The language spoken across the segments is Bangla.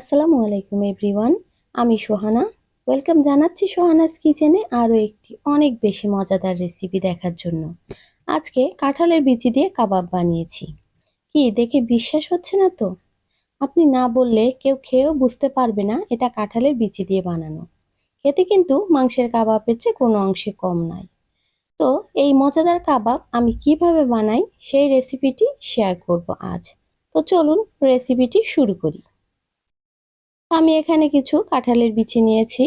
আসসালামু আলাইকুম এভরিওয়ান, আমি সোহানা। ওয়েলকাম জানাচ্ছি সোহানাস কিচেনে আরও একটি অনেক বেশি মজাদার রেসিপি দেখার জন্য। আজকে কাঁঠালের বিচি দিয়ে কাবাব বানিয়েছি। কি, দেখে বিশ্বাস হচ্ছে না তো? আপনি না বললে কেউ খেয়েও বুঝতে পারবে না এটা কাঁঠালের বিচি দিয়ে বানানো। খেতে কিন্তু মাংসের কাবাবের চেয়ে কোনো অংশে কম নয়। তো এই মজাদার কাবাব আমি কীভাবে বানাই সেই রেসিপিটি শেয়ার করব আজ। তো চলুন রেসিপিটি শুরু করি। আমি এখানে কিছু কাঁঠালের বিচি নিয়েছি।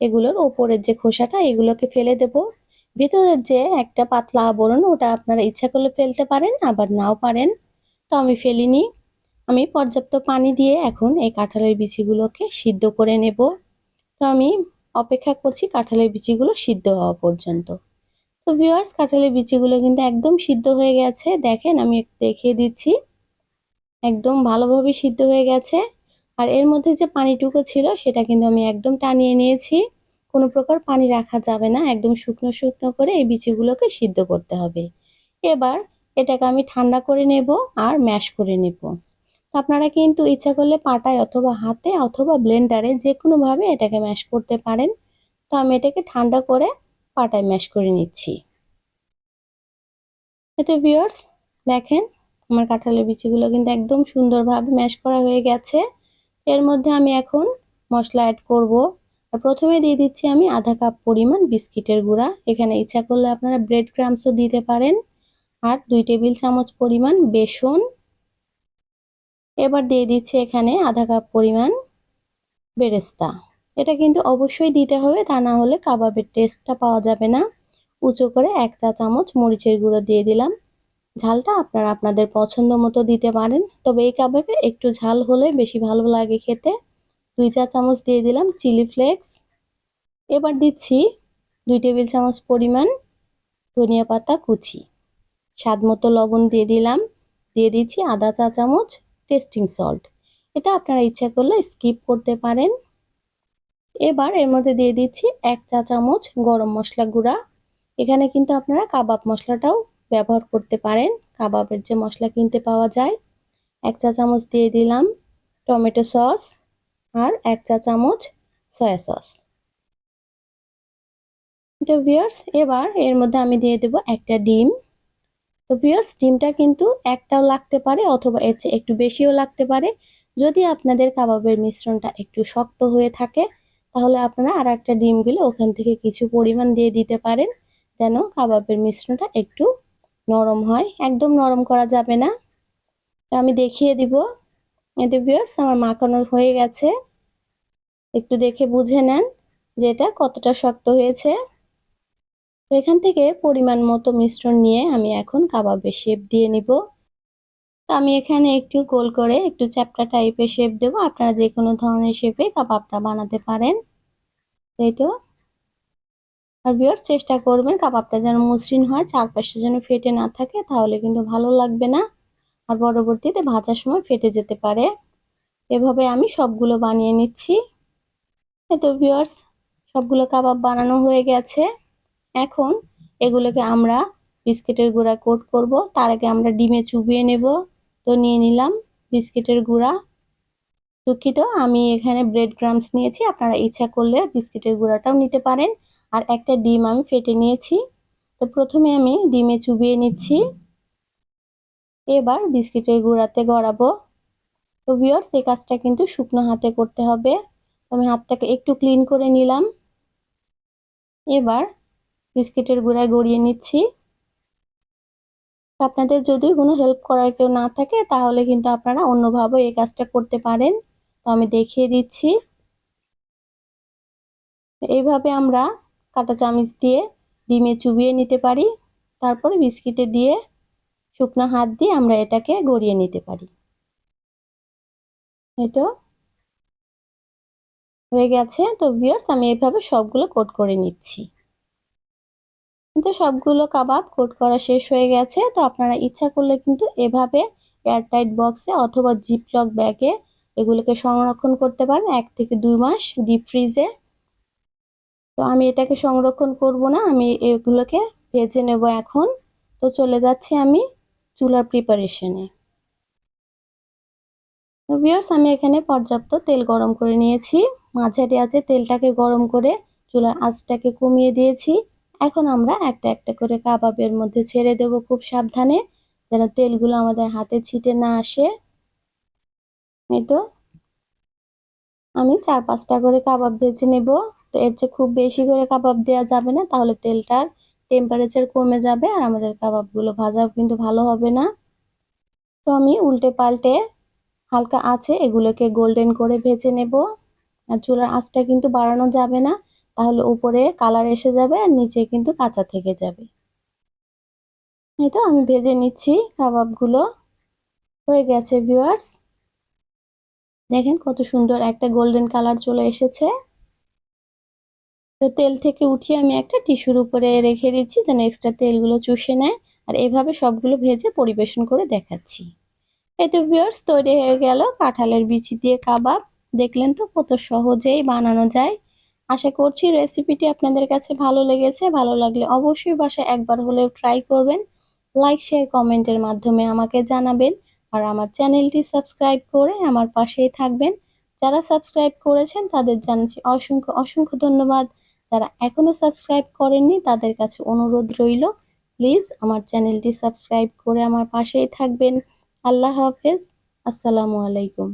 এগুলোর ওপরের যে খোসাটা, এগুলোকে ফেলে দেব। ভিতরের যে একটা পাতলা আবরণ, ওটা আপনারা ইচ্ছা করলে ফেলতে পারেন, আবার নাও পারেন। তো আমি ফেলিনি। আমি পর্যাপ্ত পানি দিয়ে এখন এই কাঁঠালের বিচিগুলোকে সিদ্ধ করে নেব। তো আমি অপেক্ষা করছি কাঁঠালের বিচিগুলো সিদ্ধ হওয়া পর্যন্ত। তো ভিওয়ার্স কাঁঠালের বিচিগুলো কিন্তু একদম সিদ্ধ হয়ে গেছে। দেখেন, আমি দেখিয়ে দিচ্ছি। একদম ভালোভাবে সিদ্ধ হয়ে গেছে। আর এর মধ্যে যে পানিটুকু ছিল, সেটা কিন্তু আমি একদম টানিয়ে নিয়েছি। কোনো প্রকার পানি রাখা যাবে না, একদম শুকনো শুকনো করে এই বিচিগুলোকে সিদ্ধ করতে হবে। এবার এটাকে আমি ঠান্ডা করে নেব আর ম্যাশ করে নেব। আপনারা কিন্তু ইচ্ছা করলে পাটায় অথবা হাতে অথবা ব্লেন্ডারে যে কোনোভাবে এটাকে ম্যাশ করতে পারেন। তো আমি এটাকে ঠান্ডা করে পাটায় ম্যাশ করে নিচ্ছি। এতে ভিওর্স দেখেন, আমার কাঁঠালের বিচিগুলো কিন্তু একদম সুন্দরভাবে ম্যাশ করা হয়ে গেছে। এর মধ্যে আমি এখন মশলা অ্যাড করব। আর প্রথমে দিয়ে দিচ্ছি আমি আধা কাপ পরিমাণ বিস্কিটের গুঁড়া। এখানে ইচ্ছা করলে আপনারা ব্রেড ক্রামসও দিতে পারেন। আর দুই টেবিল চামচ পরিমাণ বেসন। এবার দিয়ে দিচ্ছি এখানে আধা কাপ পরিমাণ বেরেস্তা। এটা কিন্তু অবশ্যই দিতে হবে, তা না হলে কাবাবের টেস্টটা পাওয়া যাবে না। উঁচু করে এক চা চামচ মরিচের গুঁড়ো দিয়ে দিলাম। ঝালটা আপনারা আপনাদের পছন্দ মতো দিতে পারেন। তবে এই কাবাবে একটু ঝাল হলে বেশি ভালো লাগে খেতে। দুই চা চামচ দিয়ে দিলাম চিলি ফ্লেক্স। এবার দিচ্ছি দুই টেবিল চামচ পরিমাণ ধনিয়া পাতা কুচি। স্বাদ মতো লবণ দিয়ে দিলাম। দিয়ে দিচ্ছি আদা চা চামচ টেস্টিং সল্ট। এটা আপনারা ইচ্ছা করলে স্কিপ করতে পারেন। এবার এর মধ্যে দিয়ে দিচ্ছি এক চা চামচ গরম মশলা গুঁড়া। এখানে কিন্তু আপনারা কাবাব মশলাটাও ব্যবহার করতে পারেন। কাবাবের যে মশলা কিনতে পাওয়া যায়, এক চা চামচ দিয়ে দিলাম টমেটো সস আর এক চা চামচ সয়া সস। তো ভিয়ার্স এবার এর মধ্যে আমি দিয়ে দেব একটা ডিম। তো ভিয়ার্স ডিমটা কিন্তু একটাও লাগতে পারে অথবা এর চেয়ে একটু বেশিও লাগতে পারে। যদি আপনাদের কাবাবের মিশ্রণটা একটু শক্ত হয়ে থাকে, তাহলে আপনারা আর একটা ডিম ডিমগুলো ওখান থেকে কিছু পরিমাণ দিয়ে দিতে পারেন, যেন কাবাবের মিশ্রণটা একটু নরম হয়, একদম নরম করা যাবে না। আমি দেখিয়ে দিব। এতে ভিউয়ার্স আমার মাখানো হয়ে গেছে। একটু দেখে বুঝে নেন যে এটা কতটা শক্ত হয়েছে। তো এখান থেকে পরিমাণ মতো মিশ্রণ নিয়ে আমি এখন কাবাবের শেপ দিয়ে নিব। তো আমি এখানে একটু গোল করে একটু চ্যাপটা টাইপের শেপ দেবো। আপনারা যে কোনো ধরনের শেপে কাবাবটা বানাতে পারেন। এই তো? আর বিয়ার চেষ্টা করবেন কাবাবটা যেন মসৃণ হয়, চারপাশে যেন ফেটে না থাকে, তাহলে কিন্তু ভালো লাগবে না। আর পরবর্তীতে ভাজার সময় ফেটে যেতে পারে। এভাবে আমি সবগুলো বানিয়ে নিচ্ছি। তো বিয়ার্স সবগুলো কাবাব বানানো হয়ে গেছে। এখন এগুলোকে আমরা বিস্কিটের গুঁড়া কোট করব। তার আগে আমরা ডিমে চুবিয়ে নেব। তো নিয়ে নিলাম বিস্কিটের গুঁড়া। দুঃখিত, আমি এখানে ব্রেড ক্রামস নিয়েছি। আপনারা ইচ্ছা করলে বিস্কিটের গুঁড়াটাও নিতে পারেন। আর একটা ডিম আমি ফেটে নিয়েছি। তো প্রথমে আমি ডিমে চুবিয়ে নিচ্ছি। এবার বিস্কিটের গুঁড়াতে গড়াবো। তো ভিওর্স এই কাজটা কিন্তু শুকনো হাতে করতে হবে। আমি হাতটাকে একটু ক্লিন করে নিলাম। এবার বিস্কিটের গুঁড়ায় গড়িয়ে নিচ্ছি। আপনাদের যদি কোনো হেল্প করার কেউ না থাকে, তাহলে কিন্তু আপনারা অন্যভাবে এই কাজটা করতে পারেন। তো আমি দেখিয়ে দিচ্ছি। এইভাবে আমরা কাটা চামিচ দিয়ে ডিমে চুবিয়ে নিতে পারি। তারপরে বিস্কিটে দিয়ে শুকনো হাত দিয়ে আমরা এটাকে গড়িয়ে নিতে পারি। এটা হয়ে গেছে। তো ভিয়ার্স আমি এইভাবে সবগুলো কোট করে নিচ্ছি। কিন্তু সবগুলো কাবাব কোট করা শেষ হয়ে গেছে। তো আপনারা ইচ্ছা করলে কিন্তু এভাবে এয়ারটাইট বক্সে অথবা জিপলক ব্যাগে এগুলোকে সংরক্ষণ করতে পারেন। এক থেকে দুই মাস ডিপ ফ্রিজে। তো আমি এটাকে সংরক্ষণ করব না, আমি এগুলোকে ভেজে নেব এখন। তো চলে যাচ্ছি আমি চুলার প্রিপারেশনে তো ভিউয়ার্স আমি এখানে পর্যাপ্ত তেল গরম করে নিয়েছি। মাঝারি আছে তেলটাকে গরম করে চুলার আঁচটাকে কমিয়ে দিয়েছি। এখন আমরা একটা একটা করে কাবাবের মধ্যে ছেড়ে দেব খুব সাবধানে, যেন তেলগুলো আমাদের হাতে ছিটে না আসে। এই তো আমি চার পাঁচটা করে কাবাব ভেজে নেব। তো এর চেয়ে খুব বেশি করে কাবাব দেওয়া যাবে না, তাহলে তেলটার টেম্পারেচার কমে যাবে আর আমাদের কাবাবগুলো ভাজাও কিন্তু ভালো হবে না। তো আমি উল্টে পাল্টে হালকা আছে এগুলোকে গোল্ডেন করে ভেজে নেব। আর চুলার আঁচটা কিন্তু বাড়ানো যাবে না, তাহলে উপরে কালার এসে যাবে আর নিচে কিন্তু কাঁচা থেকে যাবে। এই তো আমি ভেজে নিচ্ছি কাবাবগুলো। হয়ে গেছে ভিউয়ার্স দেখেন কত সুন্দর একটা গোল্ডেন কালার চলে এসেছে। তো তেল থেকে উঠিয়ে আমি একটা টিস্যুর উপরে রেখে দিচ্ছি, যেন এক্সট্রা তেলগুলো চুষে নেয়। আর এভাবে সবগুলো ভেজে পরিবেশন করে দেখাচ্ছি। এই তো তৈরি হয়ে গেল কাঁঠালের বিচি দিয়ে কাবাব। দেখলেন তো কত সহজেই বানানো যায়। আশা করছি রেসিপিটি আপনাদের কাছে ভালো লেগেছে। ভালো লাগলে অবশ্যই বাসায় একবার হলেও ট্রাই করবেন। লাইক শেয়ার কমেন্টের মাধ্যমে আমাকে জানাবেন। আর আমার চ্যানেলটি সাবস্ক্রাইব করে আমার পাশেই থাকবেন। যারা সাবস্ক্রাইব করেছেন তাদের জানাচ্ছি অসংখ্য অসংখ্য ধন্যবাদ। যারা এখনও সাবস্ক্রাইব করেননি তাদের কাছে অনুরোধ রইল, প্লিজ আমার চ্যানেলটি সাবস্ক্রাইব করে আমার পাশেই থাকবেন। আল্লাহ হাফেজ, আসসালামু আলাইকুম।